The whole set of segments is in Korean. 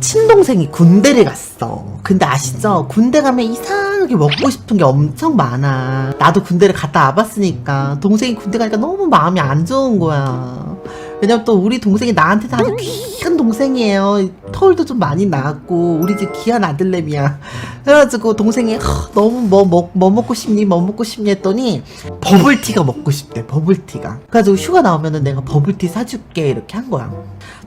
친동생이 군대를 갔어. 근데 아시죠? 군대 가면 이상하게 먹고 싶은 게 엄청 많아. 나도 군대를 갔다 와봤으니까 동생이 군대 가니까 너무 마음이 안 좋은 거야. 왜냐면 또 우리 동생이 나한테도 아주 귀한 동생이에요. 털도 좀 많이 나고 우리 집 귀한 아들내미야. 그래가지고 동생이 "허, 너무 뭐, 뭐, 뭐 먹고 싶니? 뭐 먹고 싶니? 했더니 버블티가 먹고 싶대. 버블티가. 그래가지고 휴가 나오면은 내가 버블티 사줄게 이렇게 한 거야.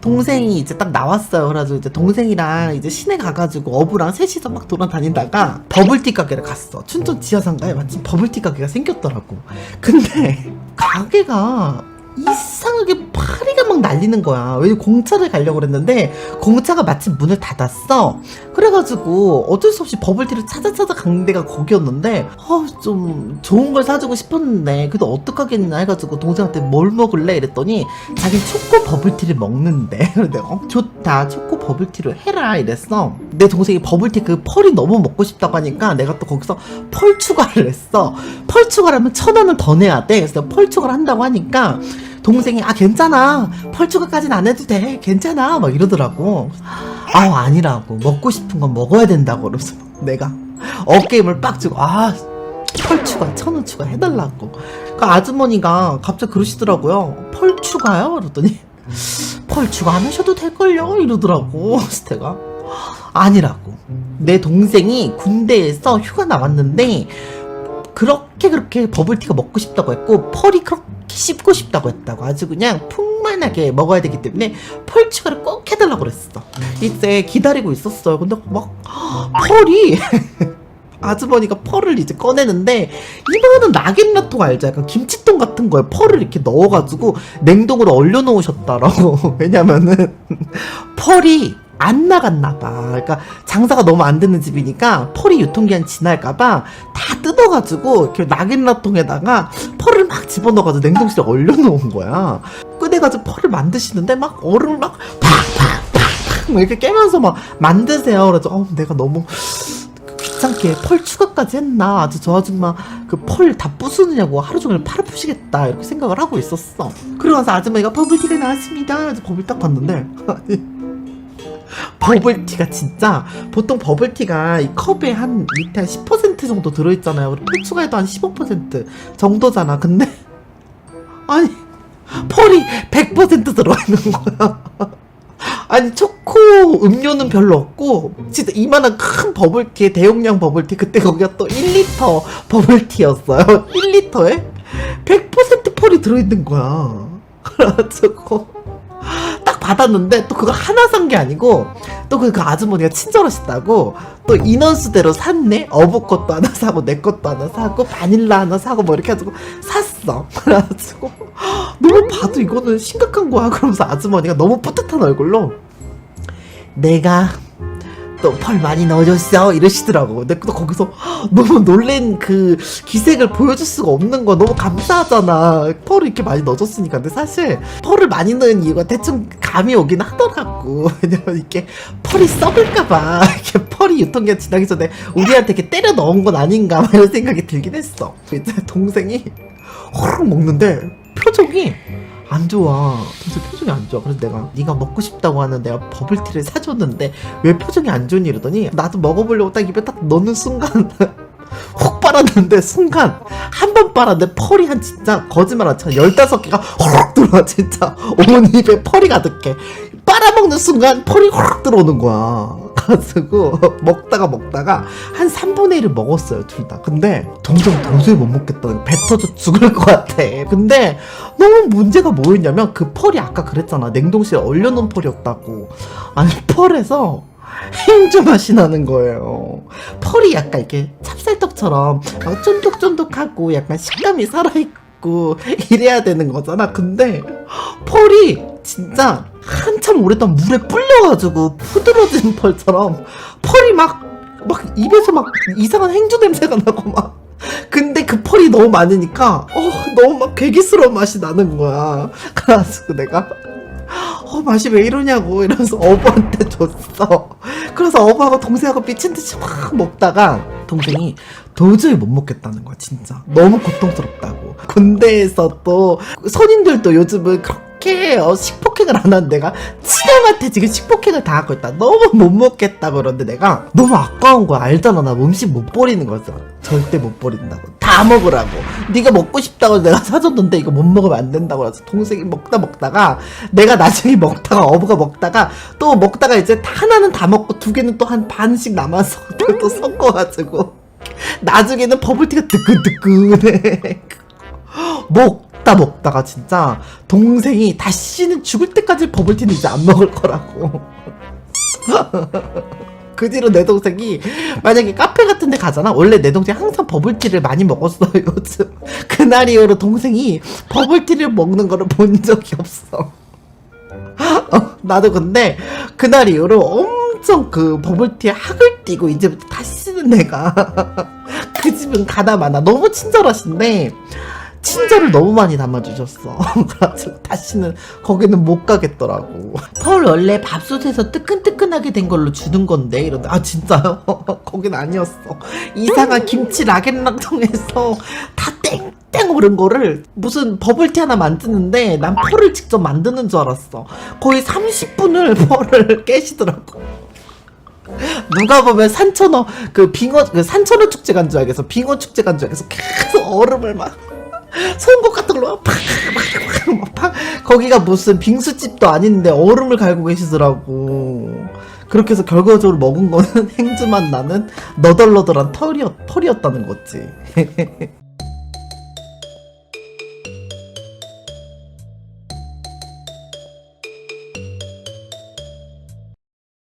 동생이 이제 딱 나왔어요. 그래가지고 이제 동생이랑 이제 시내 가가지고 어부랑 셋이서 막 돌아다니다가 버블티 가게를 갔어. 춘천 지하상가에 마침 버블티 가게가 생겼더라고. 근데 가게가 이상하게 파리가 막 날리는 거야. 왜냐면 공차를 가려고 그랬는데 공차가 마침 문을 닫았어. 그래가지고 어쩔 수 없이 버블티를 찾아 찾아 간 데가 거기였는데 어, 좀 좋은 걸 사주고 싶었는데 그래도 어떡하겠냐 해가지고 동생한테 뭘 먹을래 이랬더니 자기 초코 버블티를 먹는데 그래서 내가 어, 좋다 초코 버블티로 해라 이랬어. 내 동생이 버블티 그 펄이 너무 먹고 싶다고 하니까 내가 또 거기서 펄 추가를 했어. 펄 추가를 하면 천 원을 더 내야 돼. 그래서 펄 추가를 한다고 하니까 동생이 아 괜찮아. 펄 추가까지는 안 해도 돼. 괜찮아. 막 이러더라고 아우 아니라고. 먹고 싶은 건 먹어야 된다고. 그러면서 내가 어깨 힘을 빡 주고 아 펄 추가 천 원 추가 해달라고. 그 아주머니가 갑자기 그러시더라고요 펄 추가요? 그랬더니 펄 추가 안 하셔도 될걸요. 이러더라고 내가 아니라고. 내 동생이 군대에서 휴가 나왔는데 그렇게 그렇게 버블티가 먹고 싶다고 했고 펄이 그렇게 씹고 싶다고 했다고 아주 그냥 풍만하게 먹어야 되기 때문에 펄 추가를 꼭 해달라고 그랬어. 이제 기다리고 있었어요. 근데 막 펄이 아주머니가 펄을 이제 꺼내는데 이거는 낙엽라통 알죠? 약간 김치통 같은 거에 펄을 이렇게 넣어가지고 냉동으로 얼려놓으셨다라고. 왜냐면은 펄이 안 나갔나 봐. 그러니까 장사가 너무 안 되는 집이니까 펄이 유통기한 지날까 봐 다 뜯어가지고 이렇게 낙엽라통에다가 펄을 막 집어넣어가지고 냉동실에 얼려놓은 거야. 꺼내가지고 펄을 만드시는데 막 얼음을 막 팍팍팍팍 막 이렇게 깨면서 막 만드세요. 그래서 어 내가 너무 귀찮게 펄 추가까지 했나 아주 저 아줌마 그 펄 다 부수느냐고 하루 종일 팔 아프시겠다 이렇게 생각을 하고 있었어 그러고 나서 아줌마가 버블티가 나왔습니다 그래서 버블 딱 봤는데 버블티가 진짜 보통 버블티가 이 컵에 한 밑에 한 10% 정도 들어있잖아요. 그리고 펄 추가해도 한 15% 정도잖아. 근데 아니 펄이 100% 들어있는 거야. 아니 초코 음료는 별로 없고 진짜 이만한 큰 버블티 대용량 버블티 그때 거기가 또 1리터 버블티였어요. 1리터에 100% 펄이 들어있는 거야. 그래가지고 딱 받았는데 또 그거 하나 산 게 아니고 또 그 아주머니가 친절하시다고 또 인원수대로 샀네? 어부 것도 하나 사고 내 것도 하나 사고 바닐라 하나 사고 뭐 이렇게 해가지고 샀어. 그래가지고 너무 봐도 이거는 심각한 거야. 그러면서 아주머니가 너무 뿌듯한 얼굴로 내가 또 펄 많이 넣어줬어? 이러시더라고. 근데 또 거기서 너무 놀란 그 기색을 보여줄 수가 없는 거 너무 감사하잖아. 펄을 이렇게 많이 넣어줬으니까. 근데 사실 펄을 많이 넣은 이유가 대충 감이 오긴 하더라고. 왜냐면 이게 펄이 썩을까봐. 이렇게 펄이 유통기한 지나기 전에 우리한테 이렇게 때려 넣은 건 아닌가 막 이런 생각이 들긴 했어. 이제 동생이 호로록 먹는데 표정이 안 좋아. 도대체 표정이 안 좋아. 그래서 내가 네가 먹고 싶다고 하는 내가 버블티를 사줬는데 왜 표정이 안 좋니 이러더니 나도 먹어보려고 딱 입에 딱 넣는 순간 훅 빨았는데 순간 한 번 빨았는데 펄이 한 진짜 거짓말 안 쳐. 15개가 호록 들어와 진짜 온 입에 펄이 가득해. 빨아먹는 순간 펄이 호록 들어오는 거야. 가지고 먹다가 먹다가 한 3분의 1을 먹었어요 둘 다. 근데 점점 도저히 못 먹겠다. 배 터져 죽을 것 같아. 근데 너무 문제가 뭐였냐면 그 펄이 아까 그랬잖아 냉동실에 얼려놓은 펄이었다고. 아니 펄에서 행주 맛이 나는 거예요. 펄이 약간 이렇게 찹쌀떡처럼 막 쫀득쫀득하고 약간 식감이 살아있고 이래야 되는 거잖아. 근데 펄이 진짜 한참 오랫동안 물에 불려가지고 푸드러진 펄처럼 펄이 막, 막 입에서 막 이상한 행주 냄새가 나고 막 근데 그 펄이 너무 많으니까 어 너무 막 괴기스러운 맛이 나는 거야. 그래가지고 내가 어 맛이 왜 이러냐고 이러면서 어부한테 줬어. 그래서 어부하고 동생하고 미친 듯이 막 먹다가 동생이 도저히 못 먹겠다는 거야 진짜 너무 고통스럽다고. 군대에서 또 선임들도 요즘은 그렇게 이렇게 어, 식폭행을 안한 내가 친형한테 지금 식폭행을 당하고 있다. 너무 못 먹겠다 그런데 내가 너무 아까운 거야. 알잖아 나 음식 못 버리는 거죠. 절대 못 버린다고. 다 먹으라고. 네가 먹고 싶다고 내가 사줬는데 이거 못 먹으면 안 된다고 그래서 동생이 먹다 먹다가 내가 나중에 먹다가 어부가 먹다가 또 먹다가 이제 하나는 다 먹고 두 개는 또 한 반씩 남아서 또 섞어가지고 나중에는 버블티가 뜨끈뜨끈해. 먹 다 먹다가 진짜 동생이 다시는 죽을 때까지 버블티는 이제 안 먹을 거라고. 그 뒤로 내 동생이 만약에 카페 같은 데 가잖아. 원래 내 동생 항상 버블티를 많이 먹었어, 요즘. 그날 이후로 동생이 버블티를 먹는 거를 본 적이 없어. 어, 나도 근데 그날 이후로 엄청 그 버블티에 학을 띄고 이제부터 다시는 내가 그 집은 가다 마나 너무 친절하신데 친절을 너무 많이 담아주셨어. 그래가지고 다시는 거기는 못 가겠더라고. 펄 원래 밥솥에서 뜨끈뜨끈하게 된 걸로 주는 건데 이런데 아 진짜요? 거긴 아니었어. 이상한 김치 라겐랑통에서 다 땡땡 오른 거를 무슨 버블티 하나 만드는데 난 펄을 직접 만드는 줄 알았어. 거의 30분을 펄을 깨시더라고. 누가 보면 산천어 그 빙어 그 산천어 축제 간 줄 알겠어 빙어 축제 간 줄 알겠어 계속 얼음을 막 송곳 같은 걸로 팍팍팍. 거기가 무슨 빙수집도 아닌데 얼음을 갈고 계시더라고 그렇게 해서 결과적으로 먹은 거는 행주만 나는 너덜너덜한 털이었, 털이었다는 거지